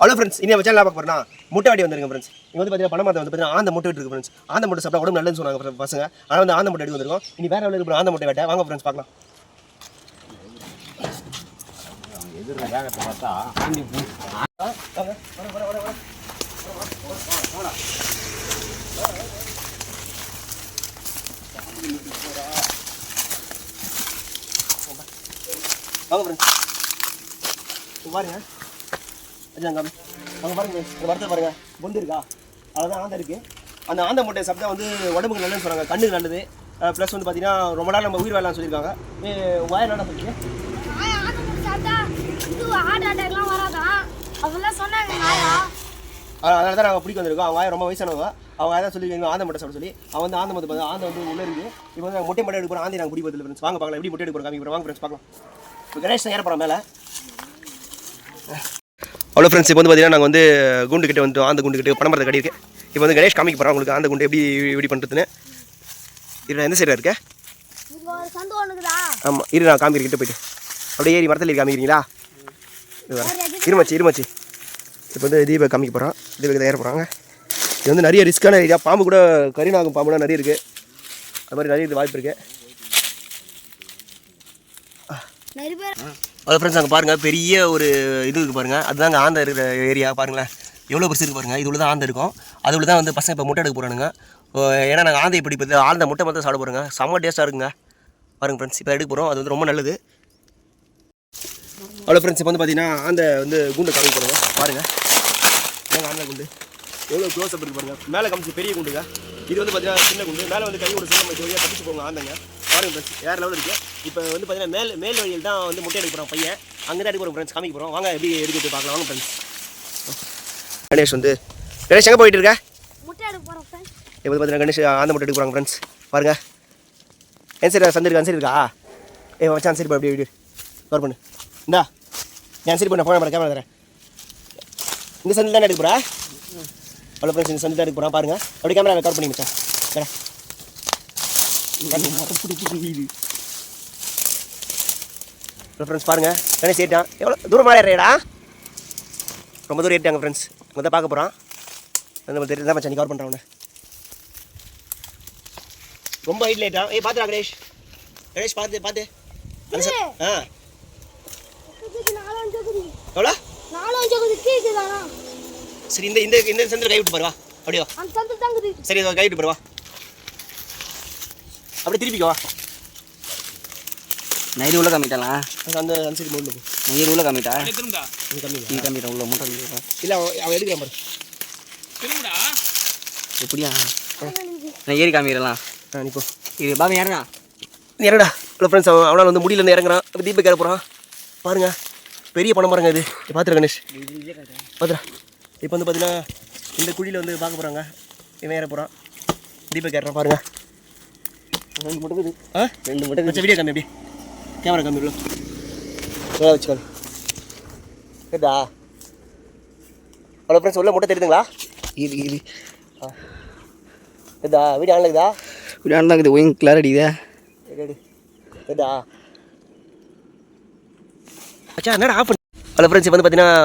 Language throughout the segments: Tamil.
ஹலோ ஃப்ரெண்ட்ஸ் இனி நம்ம சேனல் பார்க்க முட்டை வாடி வந்துருங்க ஃப்ரெண்ட்ஸ் இங்கே வந்து பார்த்தீங்கன்னா பணம் வந்து பார்த்தீங்கன்னா ஆந்த முட்டை இருக்கு ஃப்ரெண்ட்ஸ் ஆந்த முட்டை சாப்பிட்டா உடம்பு நல்லதுன்னு சொன்னாங்க பசங்க. ஆனால் வந்து ஆந்த முட்டை எடுத்து வந்திருக்கோம். இனி வேற எவ்வளோ இருக்கு ஆந்த முட்டை வேட்டை. வாங்க ஃப்ரெண்ட்ஸ் பார்க்கலாம். வாங்க ஃப்ரெண்ட்ஸ் பாருங்க. அஜா அங்கே அங்கே பாருங்க இந்த வரத்தை பாருங்க. பொந்து இருக்கா? அதான் ஆந்தை இருக்குது அந்த ஆந்த மூட்டை சாப்பிட்டா வந்து உடம்புக்கு நல்லதுன்னு சொல்கிறாங்க கண்ணுக்கு நல்லது. ப்ளஸ் வந்து பார்த்தீங்கன்னா ரொம்ப நாள் நம்ம உயிர் வேலைன்னு சொல்லியிருக்காங்க. ஏ வாய என்ன சொல்றீங்க? அட்டாக்லாம் வராதான் அதெல்லாம் சொன்னாங்க அதனால தான் நாங்கள் பிடிக்க வந்திருக்கோம். அவங்க ரொம்ப வயசானவங்க. அவங்க அதான் சொல்லியிருக்காங்க ஆந்த முட்டை சாப்பிட சொல்லி அவன் வந்து ஆந்த முட்டை பார்த்து ஆந்தை வந்து உள்ளே இருக்கு. இப்போ வந்து முட்டை மட்டும் எடுக்க போகிறோம் ஆந்தி நாங்கள் பிடிப்பதில்லை ஃப்ரெண்ட்ஸ் வாங்க பார்க்கலாம். எப்படி முட்டை எடுக்க போகிறோம் காமிக்கிறோம். வாங்க ஃப்ரெண்ட்ஸ் பார்க்கலாம். இப்போ கணேஷ் ஏற போகிறோம் மேலே. அவ்வளோ ஃப்ரெண்ட்ஸ் இப்போ வந்து பார்த்தீங்கன்னா நாங்கள் வந்து குண்டு கிட்ட வந்து ஆந்த குண்டு கிட்ட பணமரத்தை கட்டி இருக்கு இப்போ வந்து கணேஷ் காமிக்க போகிறோம் உங்களுக்கு ஆந்த குண்டு எப்படி எப்படி பண்ணுறதுன்னு இதில் எந்த சைடில் இருக்க ஆமாம் இரு நான் காமிக்கிறேன். கிட்ட போயிட்டு. அப்படியே ஏறி மரத்தில் ஏறி காமிக்கிறீங்களா இருமாச்சு இருமாச்சு. இப்போ வந்து தீபக் காமிக்க போகிறோம் தீபக் ஏற போகிறாங்க இது வந்து நிறைய ரிஸ்க்கான ஏரியா பாம்பு கூட கரிநாகம் பாம்புலாம் நிறைய இருக்குது அது மாதிரி நிறைய இது வாய்ப்பு இருக்குது அவ்வளோ ஃப்ரெண்ட்ஸ் அங்கே பாருங்கள் பெரிய ஒரு இது இருக்குது பாருங்கள் அதுதாங்க ஆந்த இருக்கிற ஏரியா பாருங்களேன். எவ்வளோ பெருசு இருக்குது பாருங்கள் இது உள்ள தான் ஆந்த இருக்கும். அது உள்ள தான் வந்து பசங்க இப்போ முட்டை எடுக்க போகிறானுங்க ஏன்னா நாங்கள் ஆந்தை இப்படி இப்போ ஆழ்ந்த முட்டை மட்டும் சாப்பிட போகிறோங்க செம்ம டேஸ்ட்டாக இருக்குங்க. பாருங்க ஃப்ரெண்ட்ஸ் இப்போ எடுக்க போகிறோம் அது வந்து ரொம்ப நல்லது. அவ்வளோ ஃப்ரெண்ட்ஸ் இப்போ வந்து பார்த்தீங்கன்னா ஆந்த வந்து குண்டை காமிக்க போகிறோங்க பாருங்கள் ஆந்த குண்டு. எவ்வளோ க்ளோஸ் அப் இருக்கு பாருங்க. மேலே காமிச்சு பெரிய குண்டுங்க இது வந்து பார்த்தீங்கன்னா சின்ன குண்டு. மேலே வந்து கை ஒரு சின்ன வழியாக தப்பிச்சு போங்க ஆந்தங்க. பாருங்க ஃப்ரெண்ட்ஸ் வேறு லெவல் இருக்குது இப்போ வந்து பார்த்தீங்கன்னா மேல் மேல் வழியில் தான் வந்து முட்டை எடுக்க போகிறோம் பையன். அங்கே தான் எடுக்க போகிறோம் ஃப்ரெண்ட்ஸ் காமிக்க போகிறோம் வாங்க எப்படி எடுக்கிறது பார்க்கலாம். வாங்க ஃப்ரெண்ட்ஸ் கணேஷ் வந்து கணேஷ் எங்கே போயிட்டு இருக்க? முட்டை எடுக்க போறோம் ஃப்ரெண்ட்ஸ் இப்போ வந்து பார்த்தீங்கன்னா கணேஷ் ஆந்த முட்டை எடுக்க போகிறாங்க ஃப்ரெண்ட்ஸ் பாருங்க. என் சரி சந்தி இருக்கா சரி இருக்கா ஏ வச்சான் சரி அப்படி வீடியோ கவர் பண்ணு. இந்தா என் சரி பண்ண ஃபோன் நம்பர் கேமரா தரேன். இந்த சந்தி தானே எடுக்க போகிறா அவ்வளோ ஃப்ரெண்ட்ஸ் இந்த சந்தி தான் எடுக்க போகிறான் பாருங்க. அப்படி கேமரா கவர் பண்ணி மச்சான் வரேன் ஃப்ரெண்ட்ஸ் பாருங்க. கணேஷ் ஏறிட்டான் எவ்வளோ தூரம் மாறி ஏறிடா ரொம்ப தூரம் ஏறிட்டாங்க ஃப்ரெண்ட்ஸ் உங்க தான் பார்க்க போகிறான் நம்ம தெரியுதா மச்சான்? நீ கவர் பண்ணுறான் அவனை. ரொம்ப ஹைட் லேட்டா ஏய் பார்த்துடா கணேஷ். கணேஷ் பார்த்து பார்த்து ஆ. எவ்வளோ? சரி இந்த இந்த இந்த சந்தில் கை விட்டு பாரு வா. அப்படியே வா. சரி இதோ கை விட்டு பாரு வா. அப்படியே திருப்பிக்கோ வா. நைட்டு உள்ள கம்மிட்டாளா அந்த அந்த சைடு மூணு போ. நைட்டு உள்ள கம்மிட்டா இது கம்மி நீ கம்மிட்டா உள்ள மூட்டை இல்லை. அவன் எடுக்கிறான் பாரு. எப்படியா? நான் ஏறி காமிக்கிறலாம் ஆ நீ போ. இது பாபா யாருடா நீ இறங்கடா. இல்லை ஃப்ரெண்ட்ஸ் அவன் அவனால் வந்து முடியல இறங்குறான். அப்போ தீபக் ஏற போகிறான் பாருங்க. பெரிய பணம் பாருங்க இது. பார்த்துரு கணேஷ். பார்த்துடா இப்போ வந்து பார்த்தீங்கன்னா இந்த குழியில் வந்து பார்க்க போகிறாங்க இவன் ஏற போகிறான் தீபக் ஏறான் பாருங்க. ரெண்டு மட்டும் இருக்குது. ஆ? ரெண்டு மட்டும் வீடியோ காமி எப்படி கேமரா காமி இவ்வளோ நல்லா வச்சுக்கோங்க. கேட்டா? அவ்வளோ ஃப்ரெண்ட்ஸ் உள்ள முட்டை தெரியுதுங்களா? இது இது ஆ. கேட்டா? வீடியோ ஆன்ல இருக்குதா? இப்படி தான் இருக்குது. ஒயின் கிளாரிட்டி இதே. அச்சா என்னடா ஆஃப் பண்ணி ஹலோ ஃப்ரெண்ட்ஸ் வந்து பார்த்தீங்கன்னா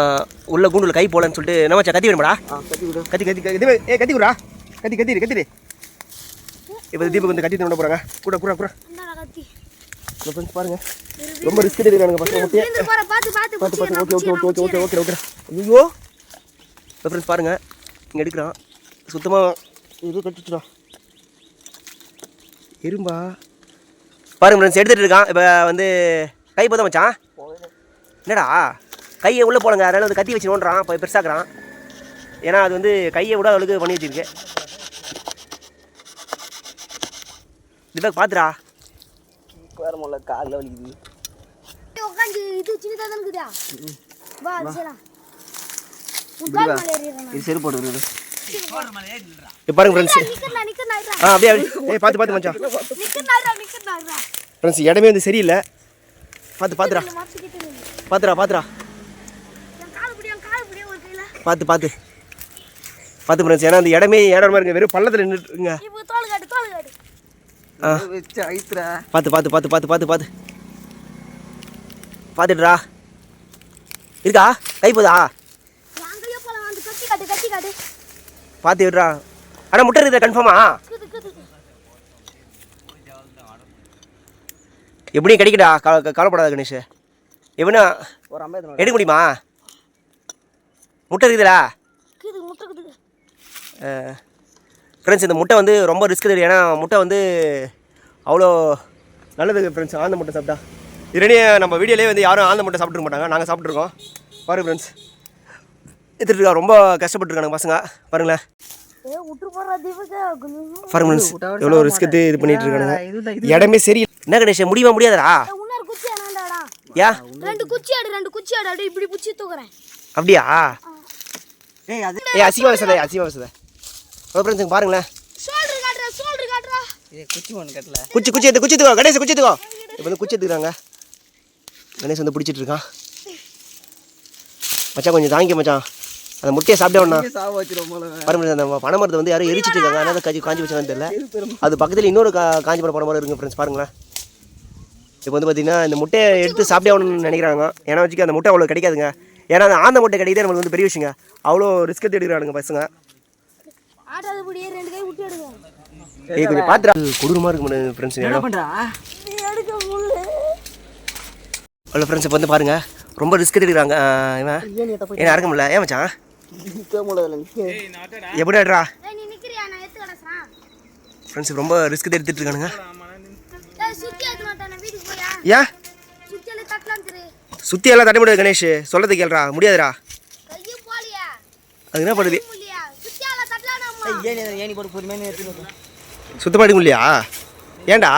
உள்ள கூண்டுல கை போலன்னு சொல்லிட்டு என்ன மச்சா கத்தி வேணுமாடா கத்தி விடு கத்தி கத்தி ஏ கத்தி விடுறா கத்தி கத்தி கத்திடு இப்போ தீபக் வந்து கத்தி விட போகிறாங்க கூட கூட கூட ஃப்ரெண்ட்ஸ் பாருங்க ரொம்ப ரிஸ்க் எடுக்கிறானுங்க பசங்க போற பார்த்து பார்த்து பார்த்து பிடிச்சிக்கிறேன், பார்த்து okay okay okay okay okay okay ஐயோ ஃப்ரெண்ட்ஸ் பாருங்க இங்கே எடுக்கிறான் சுத்தமாக இது கட்டிச்சுடா இரும்பா பாருங்க ஃப்ரெண்ட்ஸ் எடுத்துகிட்டு இருக்கான் இப்போ வந்து கை போதும் மச்சான் என்னடா? கையை உள்ளே போடுங்க. அதனால வந்து கத்தி வச்சு நோண்டுறான் இப்போ பெருசாக்குறான். ஏன்னா அது வந்து கையை விட அவளுக்கு பண்ணி வச்சிருக்கு. தீபக் பார்த்துடா வேற முல்ல காலில் வலிக்குது. இது செருப்பு போட்டு இருக்குது இப்போ பாருங்க ஃப்ரெண்ட்ஸ். ஆ அப்படியே பார்த்து பார்த்து மச்சான். ஃப்ரெண்ட்ஸ் இடமே வந்து சரியில்லை. பார்த்து பார்த்துடா. பார்த்துடா பார்த்துடா என் பார்த்து பார்த்து பார்த்து ஃப்ரெண்ட்ஸ் ஏன்னா அந்த இடமே இடமா இருங்க வெறும் பள்ளத்தில் நின்றுட்டுருங்க இப்போ ஆ. பார்த்து பார்த்து பார்த்து பார்த்து பார்த்து பார்த்து பார்த்துட்டுடா இருக்கா? கை போதா? பார்த்து விடுறா. ஆனால் முட்டை இருக்குதா? கன்ஃபார்மா எப்படியும் கிடைக்கடா. கவலைப்படாத கணேஷ். எப்படின்னா ஒரு ஐம்பது எடுக்க முடியுமா? முட்டை இருக்குதுடா. ஃப்ரெண்ட்ஸ் இந்த முட்டை வந்து ரொம்ப ரிஸ்க் தெரியும். ஏன்னா முட்டை வந்து அவ்வளோ நல்லது ஃப்ரெண்ட்ஸ் ஆந்த முட்டை சாப்பிட்டா. இதுலேயே நம்ம வீடியோலேயே வந்து யாரும் ஆந்த முட்டை சாப்பிட்ருக்க மாட்டாங்க. நாங்கள் சாப்பிட்ருக்கோம் பாருங்க ஃப்ரெண்ட்ஸ் எடுத்துட்டு இருக்கா ரொம்ப கஷ்டப்பட்டுருக்காங்க பசங்க. பாருங்களேன். பாருங்க எவ்வளோ ரிஸ்க் இது பண்ணிட்டு இருக்கானுங்க. இடமே சரி என்ன கணேஷ் முடியுமா ஆனாண்டாடா யா. ரெண்டு குச்சி ஆடு ரெண்டு குச்சி ஆடு அப்படியே இப்படி புச்சி தூக்குறேன். அப்படியா? ஏய் அது ஏ அசிங்கமாக பேசாத அசிங்கமாக பேசாத. ஹலோ ஃப்ரெண்ட்ஸ் பாருங்களேன். ஷோல்டர் காட்டுறா ஷோல்டர் காட்டுறா. இது குச்சி ஒன்று கட்டல. குச்சி குச்சி எடுத்து குச்சி எடுத்துக்கோ கணேஷ் குச்சி எடுத்துக்கோ. இப்போ வந்து குச்சி எடுத்துக்கிறாங்க. கணேஷ் வந்து பிடிச்சிட்டு இருக்கான். மச்சான் கொஞ்சம் தாங்கிக்க மச்சான். அந்த முட்டையை சாப்பிட்டே ஒண்ணா சாவு வச்சிரும் போல. பாருங்க அந்த பனை மரத்தை வந்து யாரும் எரிச்சிட்டு இருக்காங்க. அதனால காஞ்சி காஞ்சி வச்சாங்கன்னு தெரியல. அது பக்கத்தில் இன்னொரு கா காஞ்சி போன பனை மரம் இருக்குங்க ஃப்ரெண்ட்ஸ் பாருங்களேன். இப்போ வந்து பார்த்தீங்கன்னா இந்த முட்டையை எடுத்து சாப்பிட்டே ஆகணும்னு நினைக்கிறாங்க. ஏன்னா வச்சுக்க அந்த முட்டை அவ்வளோ கிடைக்காதுங்க. ஏன்னா அந்த ஆந்த முட்டை கிடைக்குது நம்மளுக்கு வந்து பெரிய விஷயங்க. அவ்வளோ ரிஸ்க் எடுத்து எடுக்கிறானுங்க பசங்க. ஆட்டாதபடியே ரெண்டு கை விட்டு எடுங்க. ஏய் கொஞ்சம் பார்த்துடா கொடூரமாக இருக்கு ஃப்ரெண்ட்ஸ் என்ன பண்றா? எடுக்க முள்ளு. அவ்வளோ ஃப்ரெண்ட்ஸ் இப்போ வந்து பாருங்க. ரொம்ப ரிஸ்க் எடுக்கிறாங்க இவன். ஏன் அறக்க முடியல. ஏன் மச்சான்? நிக்க முடியல எப்படிடா ஏய் நீ நிக்கிறியா? நான் எடுத்து கிடக்குறேன். ஃப்ரெண்ட்ஸ் ரொம்ப ரிஸ்க் எடுத்துட்டு இருக்கானுங்க. ஏன் சுற்றி எல்லாம் தட்ட முடியாது கணேஷ். சொல்லதை கேள்றா முடியாதுடா. அது என்ன பண்ணுது முடியா சுத்தி எல்லாம் தட்டலாம் அம்மா ஏனி ஏனி போட்டு பொறுமையான எடுத்துக்கோ சுத்தமாக எடுக்க முடியலையா ஏன்டா?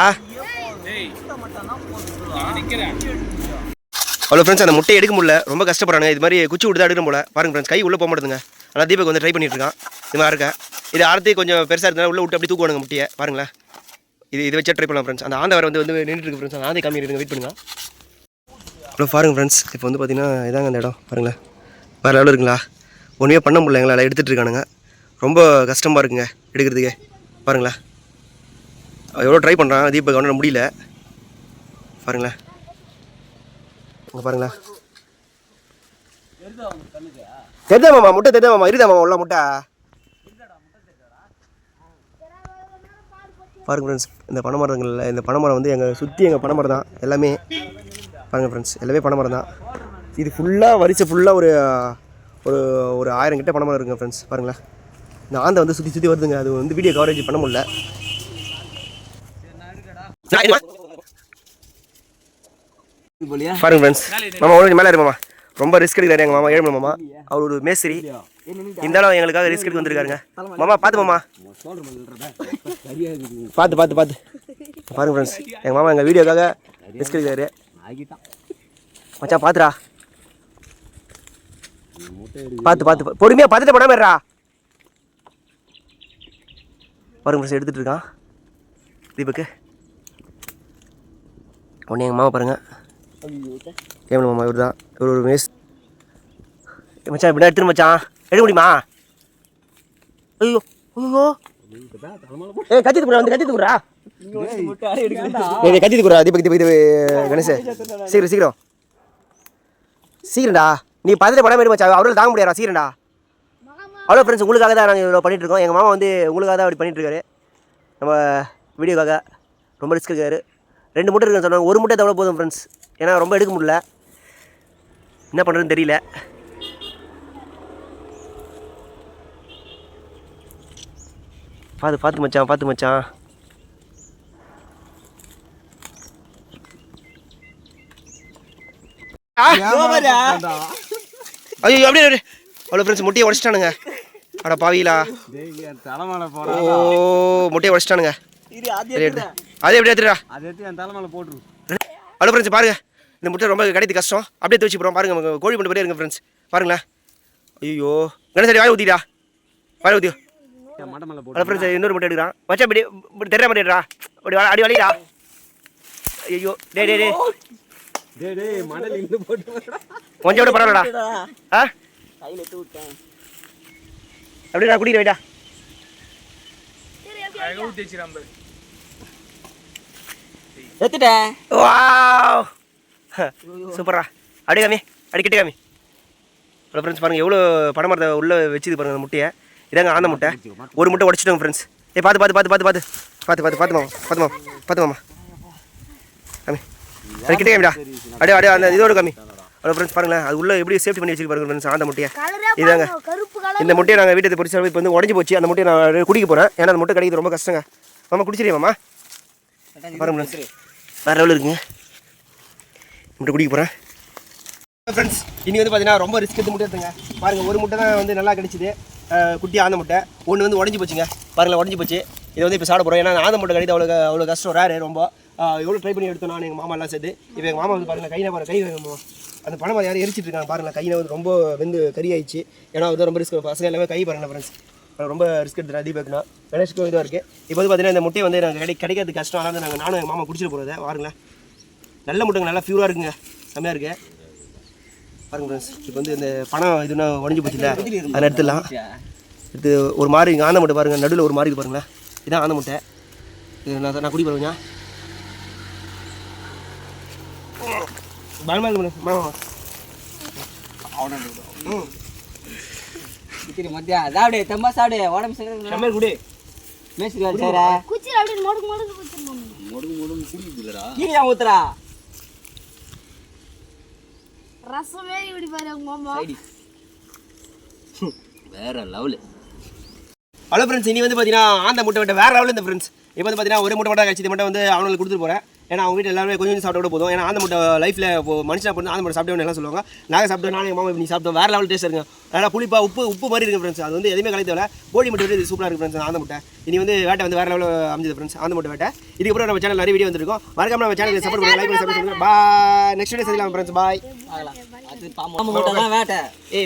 அவ்வளோ ஃப்ரெண்ட்ஸ் அந்த முட்டையை எடுக்க முடியல. ரொம்ப கஷ்டப்படுறாங்க இது மாதிரி குச்சி விட்டு தான் எடுக்கணும் போல. பாருங்க ஃப்ரெண்ட்ஸ் கை உள்ளே போக மாட்டேதுங்க. ஆனால் தீபக் வந்து ட்ரை பண்ணிட்டு இருக்கான். இது மாதிரி இருக்க இது ஆரத்தி கொஞ்சம் பெருசாக இருந்தாலும் உள்ளே விட்டு அப்படி தூக்குவானுங்க முட்டையை. பாருங்களேன். இது இது வச்சா ட்ரை பண்ணலாம் ஃப்ரெண்ட்ஸ் அந்த ஆந்தவர் வந்து வந்து நின்றுட்டு இருக்கு ஃப்ரெண்ட்ஸ் அந்த ஆந்தை காமி வெயிட் பண்ணுங்க. ஹலோ பாருங்க ஃப்ரெண்ட்ஸ் இப்போ வந்து பார்த்தீங்கன்னா இதாங்க அந்த இடம். பாருங்களேன். வேறு லெவலில் இருக்குங்களா? ஒன்றுமே பண்ண முடியல எங்களால். எடுத்துகிட்டு இருக்கானுங்க. ரொம்ப கஷ்டமாக இருக்குங்க எடுக்கிறதுக்கே. பாருங்களேன். எவ்வளோ ட்ரை பண்ணுறான் தீபக் அவனால் முடியல. பாருங்களேன். இங்கே பாருங்களேன். தெரிதா மாமா? முட்டை தெரிதா மாமா? இருதா மாமா உள்ள முட்டை. பாருங்க ஃப்ரெண்ட்ஸ் இந்த பனைமரங்கள்ல இந்த பனைமரம் வந்து எங்கள் சுற்றி எங்கள் பனைமரம் தான் எல்லாமே பாருங்கள் ஃப்ரெண்ட்ஸ் எல்லாமே பனைமரம் தான் இது ஃபுல்லாக வரிசை ஃபுல்லாக ஒரு ஒரு ஒரு ஆயிரம் கிட்ட பனைமரம் இருக்குங்க ஃப்ரெண்ட்ஸ் பாருங்களேன். இந்த ஆந்தை வந்து சுற்றி சுற்றி வருதுங்க அது வந்து வீடியோ கவரேஜ் பண்ண முடியல. பாருங்க ஃப்ரெண்ட்ஸ் மாமா ஒரு மேலே இரு ரொம்ப ரிஸ்க் எடுக்கிறாரு எங்கள் மாமா. ஏழு மாமா. அவர் ஒரு மேஸ்திரி. இருந்தாலும் எங்களுக்காக ரிஸ்க் எடுத்து வந்திருக்காருங்க. மாமா பார்த்து மாமா. பார்த்து பார்த்து பார்த்து பாருங்க ஃப்ரெண்ட்ஸ் எங்கள் மாமா எங்கள் வீடியோக்காக ரிஸ்க் எடுக்கிறாரு. மச்சான் பார்த்துடா பார்த்து பார்த்து பொறுமையாக பார்த்துட்டு போடாம இருடா பாருங்க ஃப்ரெண்ட்ஸ் எடுத்துகிட்டு இருக்கான். தீபக்கு. உடனே எங்கள் மாமா பாருங்கள் ஏமன் மாமா இவர் தான். இவர் ஒரு மேஸ் மச்சான் இப்படி எடுத்துரு மச்சான். எடுக்க முடியுமா? ஐயோ ஐயோ. ஏ கத்தி தூக்குறா வந்து கத்தி தூக்குறா ஏய் கத்தி தூக்குறா தீபக் தீபக் தீபக் கணேஷ் சீக்கிரம் சீக்கிரம். சீக்கிரம்டா. நீ பார்த்துட்டு படம் மச்சான். அவரால் தாங்க முடியாதா சீக்கிரம்டா. அவ்வளோ ஃப்ரெண்ட்ஸ் உங்களுக்காக தான் நாங்கள் இவ்வளோ பண்ணிகிட்டு இருக்கோம். எங்கள் மாமா வந்து உங்களுக்காக தான் அப்படி பண்ணிட்டு நம்ம வீடியோக்காக ரொம்ப ரிஸ்க் இருக்காரு. ரெண்டு மூட்டை இருக்குன்னு சொன்னாங்க. ஒரு மூட்டை தவிர போதும் ஃப்ரெண்ட்ஸ் ஏன்னா ரொம்ப எடுக்க முடியல. என்ன பண்ணுறதுன்னு தெரியல. பார்த்து பார்த்து மச்சான் பார்த்து மச்சான். ஐயோ அப்படியே அப்படியே அவ்வளோ ஃப்ரெண்ட்ஸ் முட்டையை உடச்சிட்டானுங்க. அட பாவிலா ஓ முட்டையை உடச்சிட்டானுங்க. அது எப்படி எடுத்துடா. அதை எடுத்து என் தலைமலை போட்டுரு. ஹலோ ஃப்ரெண்ட்ஸ் பாருங்க. இந்த முட்டை ரொம்ப கிடைத்து கஷ்டம். அப்படியே தூச்சி போகிறோம் பாருங்க உங்க கோழி பண்ண இருங்க ஃப்ரெண்ட்ஸ் பாருங்களேன். ஐயோ கணேசரி வாய் ஊற்றிடா வாய் ஊற்றியோ ஹலோ ஃப்ரெண்ட்ஸ் இன்னொரு முட்டை எடுக்கிறான். மச்சான் இப்படி இப்படி தெரிய மாட்டேடா அப்படி வா- அடி வலிடா. ஐயோ டே டே டே டேய் டேய் மடல் இருந்து போட்டு கொஞ்சம் கூட பரவாயில்லடா. ஆ? கையில் எடுத்து விட்டேன். அப்படியே குடிக்கிற வைடா. எடுத்துட்டேன். வாவ். சூப்பரா அப்படியே காமி அப்படி கிட்ட காமி ஹலோ ஃப்ரெண்ட்ஸ் பாருங்கள் எவ்வளோ பனைமரத்தை உள்ளே வச்சுது பாருங்கள் அந்த முட்டையை. இதாங்க ஆந்த முட்டை. ஒரு முட்டை உடச்சிட்டோங்க ஃப்ரெண்ட்ஸ் ஏ பார்த்து பார்த்து பார்த்து பார்த்து பார்த்து பார்த்து பார்த்து பார்த்து மாமா பார்த்து மாமா பார்த்து மாமா. காமி. அது கிட்ட காமிடா. அப்படியே அப்படியே அந்த இதோட காமி. ஹலோ ஃப்ரெண்ட்ஸ் பாருங்களேன் அது உள்ளே எப்படி சேஃப்டி பண்ணி வச்சுருக்கு பாருங்க ஃப்ரெண்ட்ஸ் ஆந்த முட்டையை. இதாங்க பாருங்க, கருப்பு கலர். இந்த முட்டையை நாங்கள் வீட்டுக்கு பொறிச்சு இப்போ வந்து உடஞ்சி போச்சு. அந்த முட்டையை நான் குடிக்க போகிறேன் ஏன்னா அந்த முட்டை கிடைக்கிறது ரொம்ப கஷ்டங்க. மாமா குடிச்சிரியா மாமா. பாருங்க. வேற லெவலில் இருக்குங்க. முட்டை குடிக்க போகிறேன் ஃப்ரெண்ட்ஸ் இனி வந்து பார்த்தீங்கன்னா ரொம்ப ரிஸ்க் எடுத்து முட்டை எடுத்துங்க. பாருங்கள் ஒரு முட்டை தான் வந்து நல்லா கிடைச்சிது. குட்டி ஆந்த முட்டை. ஒன்று வந்து உடஞ்சி போச்சுங்க. பாருங்களேன் உடஞ்சி போச்சு. இதை வந்து இப்போ சாப்பிட போகிறோம் ஏன்னா ஆந்த முட்டை கிடையாது அவ்வளோ அவ்வளோ கஷ்டம் ரேரு ரொம்ப. எவ்வளோ ட்ரை பண்ணி எடுத்தோம் நான் எங்கள் மாமா எல்லாம் சேர்த்து. இப்போ எங்கள் மாமா வந்து பாருங்கள் கையில் பாருங்க கை அந்த பணம் யாரும் எரிச்சிட்டு இருக்காங்க பாருங்கள் கையில் வந்து ரொம்ப வெந்து கறி ஆயிடுச்சு ஏன்னா வந்து ரொம்ப ரிஸ்க் பசங்க எல்லாமே கை பாருங்க ஃப்ரெண்ட்ஸ் ரொம்ப ரிஸ்க் எடுத்துறேன் தீபக்னா கணேஷ்க்கும் இதாக இருக்குது இப்போ வந்து பார்த்தீங்கன்னா இந்த முட்டையை வந்து நாங்கள் கிடை கிடைக்கிறது கஷ்டம். ஆனால் நாங்கள் நானும் எங்கள் மாமா குடிச்சிட்டு போகிறத பாருங்களேன். நல்ல முட்டைங்க நல்லா பியூராக இருக்குங்க. செம்மையாக இருக்கு. பாருங்க ஃப்ரெண்ட்ஸ் இப்போ வந்து இந்த பணம் இதுனா உடஞ்சி போச்சுல அதை எடுத்துடலாம். எடுத்து ஒரு மாதிரி இங்கே ஆந்த முட்டை பாருங்கள் நடுவில் ஒரு மாதிரி பாருங்களேன். இதான் ஆந்த முட்டை. இது நான் நான் குடி பாருங்க பயமா இருக்கு மாமா ம். மத்தியா? சாப்பிடு தம்பா சாப்பிடு உடம்பு சரி குடி. மேஸ்திரி வேலை செய்யற? குச்சியில் அப்படியே மொடுக்கு மொடுக்கு முடுங்கு முடுங்கு குடிக்குதுலடா கீழே ஊத்துறா? ரசமே இப்படி பாரு மாமா வேற லெவலு ஹலோ ஃப்ரெண்ட்ஸ் இனி வந்து பார்த்தீங்கன்னா ஆந்த முட்டை விட்ட வேறு லெவலில் இந்த ஃப்ரெண்ட்ஸ் இப்போ வந்து பார்த்தீங்கன்னா ஒரு முட்டை மட்டும் கழிச்சு மட்டும் வந்து அவங்களுக்கு கொடுத்துட்டு போகிறேன் ஏன்னா அவங்க வீட்டில் எல்லாமே கொஞ்சம் கொஞ்சம் சாப்பிட கூட போதும். ஏன்னா ஆந்த முட்டை லைஃப்பில் இப்போ மனுஷனா பண்ணி ஆந்த முட்டை சாப்பிட்டோம்னு எல்லாம் சொல்லுவாங்க. நாங்கள் சாப்பிட்டோம் நானும் எங்கள் மாமா நீ சாப்பிட்டோம். வேறு லெவல் டேஸ்ட் இருக்குங்க. நல்லா புளிப்பா உப்பு உப்பு மாதிரி இருக்குது ஃப்ரெண்ட்ஸ் அது வந்து எதுவுமே கலக்க தேவை கோழி முட்டை இது சூப்பராக இருக்குது ஃப்ரெண்ட்ஸ் ஆந்த முட்டை. இனி வந்து வேட்டை வந்து வேறு லெவலில் அமைஞ்சது ஃப்ரெண்ட்ஸ் ஆந்த முட்டை வேட்டை. இதுக்கப்புறம் நம்ம சேனல் நிறைய வீடியோ வந்துருக்கோம். மறக்காம நம்ம சேனலுக்கு சப்போர்ட் பண்ணி லைக் பண்ணி சப்போர்ட் பண்ணுங்க. பாய் நெக்ஸ்ட் வீடியோ சந்திக்கலாம் ஃப்ரெண்ட்ஸ் பாய் அது பாம்பு வேட்டை. ஏ